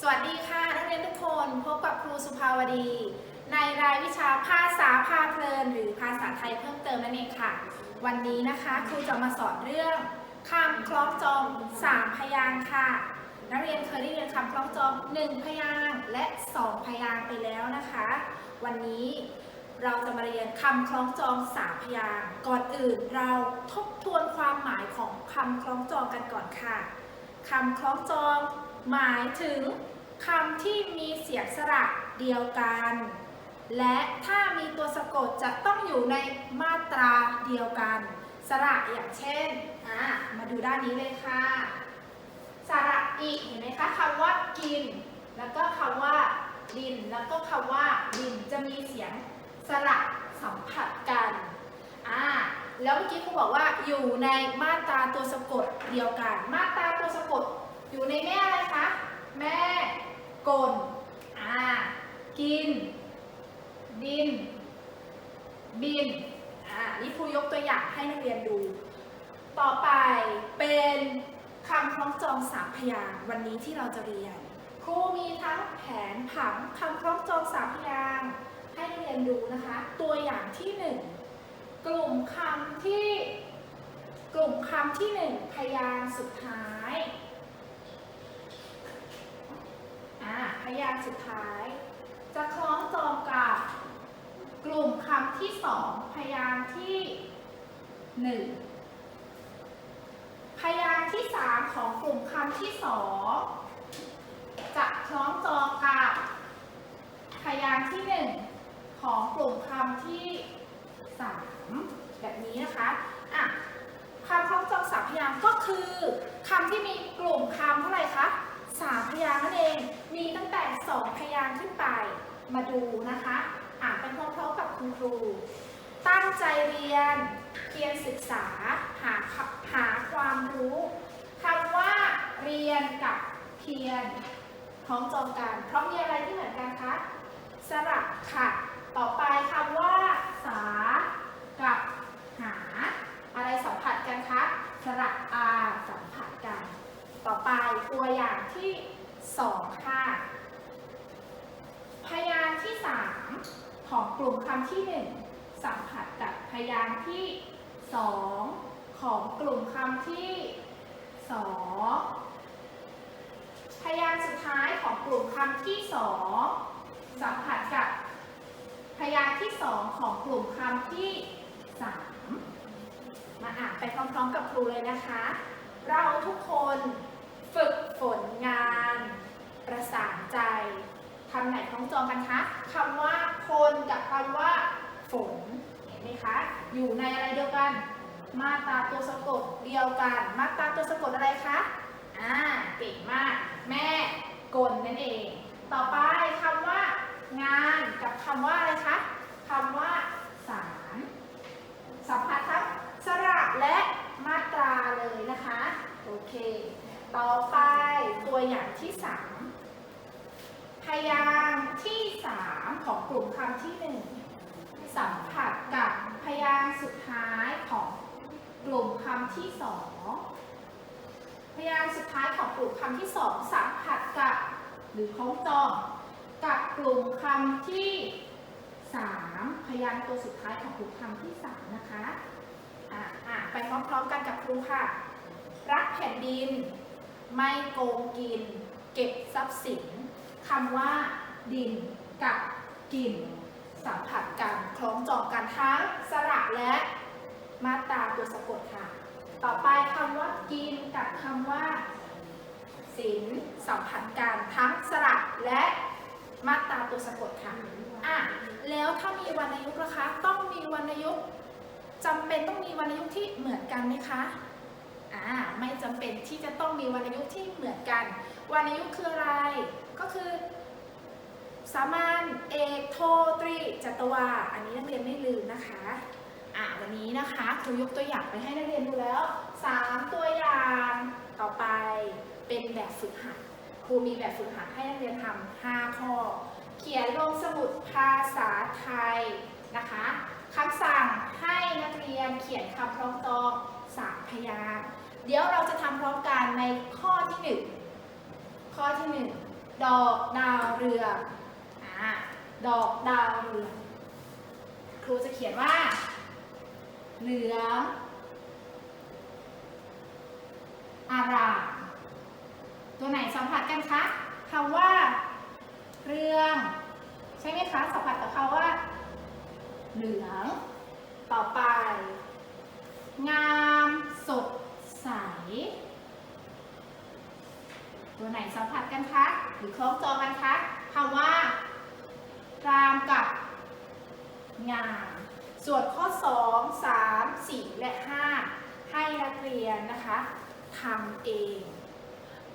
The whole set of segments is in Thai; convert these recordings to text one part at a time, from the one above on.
สวดี ในรายวิชาภาษาพาเพลิน หรือภาษาไทยเพิ่มเติมนั่นเองค่ะ วันนี้นะคะครูจะมาสอนเรื่องคำคล้องจองสามพยางค์ค่ะ นักเรียนเคยได้เรียนคำคล้องจองหนึ่งพยางค์และสองพยางค์ไปแล้วนะคะ วันนี้เราจะมาเรียนคำคล้องจองสามพยางค์ก่อนอื่นเราทบทวนความหมายของคำคล้องจองกันก่อนค่ะคำคล้องจองหมายถึง คำที่มีเสียงสระเดียวกัน และถ้ามีตัวสะกดจะต้องอยู่ในมาตราเดียวกัน สระอย่างเช่นมาดูด้านนี้เลยค่ะ สระอีเห็นไหมคะคำว่ากิน แล้วก็คำว่าดิน แล้วก็คำว่าดินจะมีเสียงสระสัมผัสกันอ่าแล้วเมื่อกี้ครูบอกว่าอยู่ในมาตราตัวสะกดเดียวกัน มาตราตัวสะกดอยู่ในแม่อะไรคะ แม่ กลอ่ากิน ดิน บินอ่านี่ครูยกตัวอย่างให้นักเรียนดู ต่อไปเป็นคำคล้องจองสามพยางวันนี้ที่เราจะเรียน ครูมีทั้งแผนผังคำคล้องจองสามพยางให้นักเรียนดูนะคะ ตัวอย่างที่หนึ่งกลุ่มคำที่ กลุ่มคำที่หนึ่งพยางสุดท้าย อ่า พยางค์สุดท้าย จะคล้องจองกับ กลุ่มคำที่สองพยางค์ที่หนึ่งพยางค์ที่สามของกลุ่มคำที่สองจะคล้องจองกับพยางค์ที่หนึ่งของกลุ่มคำที่สามแบบนี้นะคะอะคำคล้องจองสามพยางค์ก็คือคำที่มีกลุ่มคำเท่าไหร่คะ สามพยางค์นั่นเอง มีตั้งแต่สองพยางค์ขึ้นไป มาดูนะคะ อ่านไปพร้อมๆกับคุณครู ตั้งใจเรียน เพียรศึกษา หาหาความรู้คำว่าเรียนกับเพียรพร้อมจองกัน เพราะมีอะไรที่เหมือนกันคะ สระค่ะ ต่อไปคำว่า สา กับ หา อะไรสัมผัสกันคะ สระอาสัมผัสกัน ต่อไป ตัวอย่างที่สองค่ะ พยางค์ที่ 3 ของกลุ่มคำที่ 1 สัมผัสกับพยางค์ที่ 2 ของกลุ่มคำที่ 2 พยางค์สุดท้ายของกลุ่มคำที่ 2 สัมผัสกับพยางค์ที่ 2 ของกลุ่มคำที่ 3 มาอ่านไปพร้อมๆกับครูเลยนะคะ เราทุกคน ฝึกฝนงาน ประสานใจคำไหนคล้องจองกันคะคำว่าคนกับคำว่าฝนเห็นไหมคะ อยู่ในอะไรเดียวกัน มาตราตัวสะกดเดียวกัน มาตราตัวสะกดอะไรคะอ่าเก่งมาก แม่กลนั่นเอง ต่อไปคำว่า งานกับคำว่าอะไรคะคำว่าสารสัมผัสทั้งสระและมาตราเลยนะคะ โอเค ต่อไปตัวอย่างที่สามพยางค์ที่3ของกลุ่มคำที่1สัมผัสกับพยางค์สุดท้ายของกลุ่มคำที่2พยางค์สุดท้ายของกลุ่มคำที่2สัมผัสกับ หรือคล้องจองกับกลุ่มคำที่3พยางค์ตัวสุดท้ายของกลุ่มคำที่3นะคะอะอะไปพร้อมๆกันกับครูค่ะ รักแผ่นดิน ไม่โกงกิน เก็บทรัพย์สินคำว่า ดินกับกลิ่นสัมผัสกันคล้องจองกันทั้งสระและมาตราตัวสะกดค่ะ ต่อไปคำว่ากินกับคำว่าสินสัมผัสกันทั้งสระและมาตราตัวสะกดค่ะอะ แล้วถ้ามีวรรณยุกต์นะคะ ต้องมีวรรณยุกต์จำเป็นต้องมีวรรณยุกต์ที่เหมือนกันไหมคะ อ่าไม่จำเป็นที่จะต้องมีวรรณยุกต์ที่เหมือนกันวรรณยุกต์คืออะไร ก็คือ สามัญเอกโทตรีจัตวา อันนี้นักเรียนไม่ลืมนะคะอ่าวันนี้นะคะครูยกตัวอย่างไปให้นักเรียนดูแล้ว 3 ตัวอย่างต่อไปเป็นแบบฝึกหัดครูมีแบบฝึกหัดให้นักเรียนทำ5ข้อ เขียนลงสมุดภาษาไทยนะคะคำสั่งให้นักเรียนเขียนคำพร้อมตองสามพยางค์ เดี๋ยวเราจะทำพร้อมกันในข้อที่ 1 ข้อที่ 1 ดอกดาวเรืองอ่าดอกดาวเรืองครูจะเขียนว่า เหลืองอารามตัวไหนสัมผัสกันคะคำว่า เรือง ใช่ไหมคะสัมผัสกับคำว่า เหลือง ต่อไป งาสดใส ตัวไหนสัมผัสกันคะ หรือคล้องจองกันคะคำว่ารามกับงาม ส่วนข้อ 2 3 4 และ 5 ให้นักเรียนนะคะทำเอง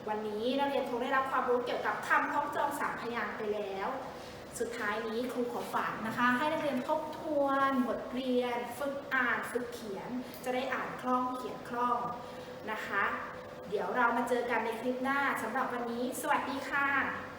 วันนี้นักเรียนคงได้รับความรู้เกี่ยวกับคำคล้องจองสามพยางค์ไปแล้ว สุดท้ายนี้ครูขอฝากนะคะ ให้นักเรียนทบทวนบทเรียน ฝึกอ่าน ฝึกเขียน จะได้อ่านคล่องเขียนคล่องนะคะ เดี๋ยวเรามาเจอกันในคลิปหน้าสำหรับวันนี้ สวัสดีค่ะ